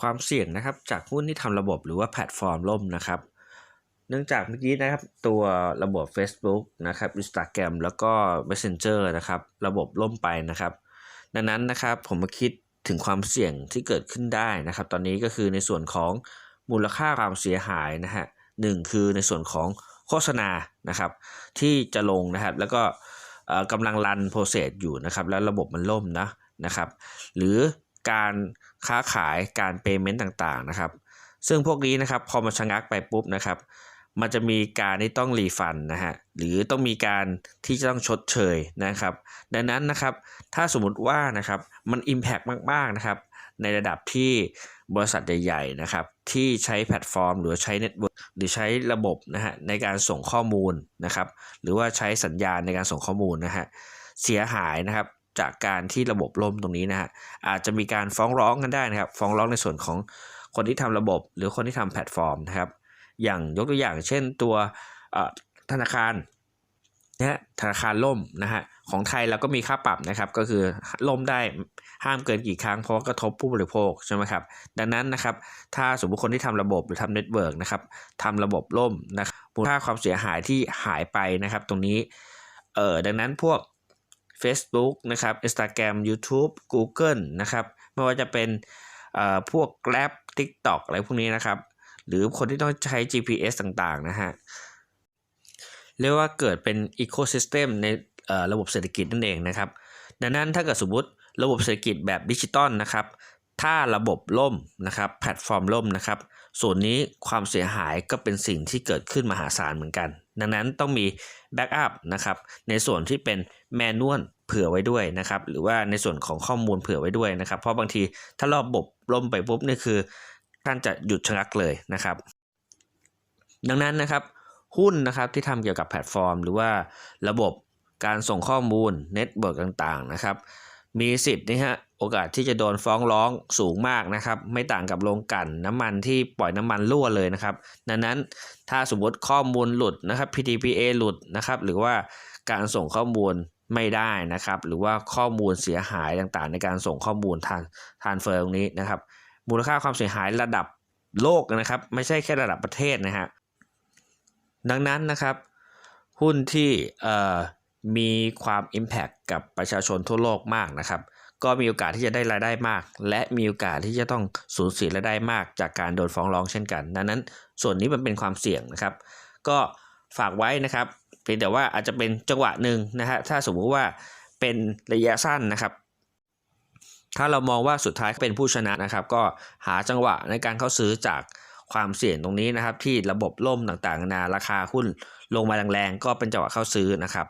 ความเสี่ยงนะครับจากหุ้นที่ทำระบบหรือว่าแพลตฟอร์มล่มนะครับ เนื่องจากเมื่อกี้นะครับตัวระบบ Facebook นะครับ Instagram แล้วก็ Messenger นะครับระบบล่มไปนะครับ ดังนั้นนะครับผมมาคิดถึงความเสี่ยงที่เกิดขึ้นได้นะครับ ตอนนี้ก็คือในส่วนของมูลค่าความเสียหายนะฮะหนึ่งคือในส่วนของโฆษณานะครับที่จะลงนะครับแล้วก็กำลังรันโปรเซสอยู่นะครับแล้วระบบมันล่มนะนะครับ หรือ การค้าขายการเปย์เมนต์ต่างๆนะครับ ซึ่งพวกนี้นะครับพอมาชะงักไปปุ๊บนะครับ มันจะมีการที่ต้องรีฟันนะฮะหรือต้องมีการที่จะต้องชดเชยนะครับ ดังนั้นนะครับถ้าสมมติว่านะครับมัน Impact มากๆนะครับในระดับที่บริษัทใหญ่ๆนะครับที่ใช้แพลตฟอร์ม หรือใช้เน็ตเวิร์กหรือใช้ระบบนะฮะในการส่งข้อมูลนะครับ หรือว่าใช้สัญญาณในการส่งข้อมูลนะฮะเสียหายนะครับ จากการที่ระบบล่มตรงนี้นะฮะอาจจะมีการฟ้องร้องกันได้นะครับ ฟ้องร้องในส่วนของคนที่ทำระบบ หรือคนที่ทำแพลตฟอร์มนะครับ อย่างยกตัวอย่างเช่นตัวธนาคารนะฮะธนาคารล่มนะฮะของไทยเราก็มีค่าปรับนะครับ ก็คือล่มได้ห้ามเกินกี่ครั้งเพราะกระทบผู้บริโภคใช่ไหมครับ ดังนั้นนะครับ ถ้าสมมติคนที่ทำระบบหรือทำเน็ตเวิร์กนะครับทำระบบล่มนะครับมูลค่าความเสียหายที่หายไปนะครับ ตรงนี้เออดังนั้นพวก Facebook นะครับ Instagram YouTube Google นะครับ ไม่ว่าจะเป็นเอ่อพวก Grab TikTok อะไรพวกนี้นะครับ หรือคนที่ต้องใช้ GPS ต่างๆ นะฮะ เรียกว่าเกิดเป็น Ecosystem ในระบบเศรษฐกิจนั่นเองนะครับ ดังนั้นถ้าเกิดสมมติระบบเศรษฐกิจแบบดิจิตอลนะครับ ถ้าระบบล่มนะครับแพลตฟอร์มล่มนะครับ ส่วนนี้ความเสียหายก็เป็นสิ่งที่เกิดขึ้นมหาศาลเหมือนกัน ดังนั้นต้องมีแบ็กอัพนะครับในส่วนที่เป็นแมนนวลเผื่อไว้ด้วยนะครับหรือว่าในส่วนของข้อมูลเผื่อไว้ด้วยนะครับ เพราะบางทีถ้าระบบล่มไปปุ๊บนี่คือท่านจะหยุดชะงักเลยนะครับ ดังนั้นนะครับหุ้นนะครับที่ทำเกี่ยวกับแพลตฟอร์ม หรือว่าระบบการส่งข้อมูลเน็ตเวิร์กต่างๆนะครับ มีสิทธิ์นะฮะโอกาสที่จะโดนฟ้องร้องสูงมากนะครับ ไม่ต่างกับโรงกลั่นน้ำมันที่ปล่อยน้ำมันรั่วเลยนะครับ ดังนั้นถ้าสมมติข้อมูลหลุดนะครับ PDPA หลุดนะครับ หรือว่าการส่งข้อมูลไม่ได้นะครับ หรือว่าข้อมูลเสียหายต่างๆ ในการส่งข้อมูลทางทานเฟอร์ตรงนี้นะครับ มูลค่าความเสียหายระดับโลกนะครับ ไม่ใช่แค่ระดับประเทศนะฮะดังนั้นนะครับ หุ้นที่เอ่อ มีความ Impact กับประชาชนทั่วโลกมากนะครับ ก็มีโอกาสที่จะได้รายได้มาก และมีโอกาสที่จะต้องสูญเสียรายได้มาก จากการโดนฟ้องร้องเช่นกันดังนั้นส่วนนี้มันเป็นความเสี่ยงนะครับ ก็ฝากไว้นะครับเพียงแต่ว่าอาจจะเป็นจังหวะหนึ่งนะฮะถ้าสมมุติว่าเป็นระยะสั้นนะครับ ถ้าเรามองว่าสุดท้ายเป็นผู้ชนะนะครับ ก็หาจังหวะในการเข้าซื้อจากความเสี่ยงตรงนี้นะครับ ที่ระบบล่มต่างๆนานาราคาหุ้นลงมาแรงๆก็เป็นจังหวะเข้าซื้อนะครับ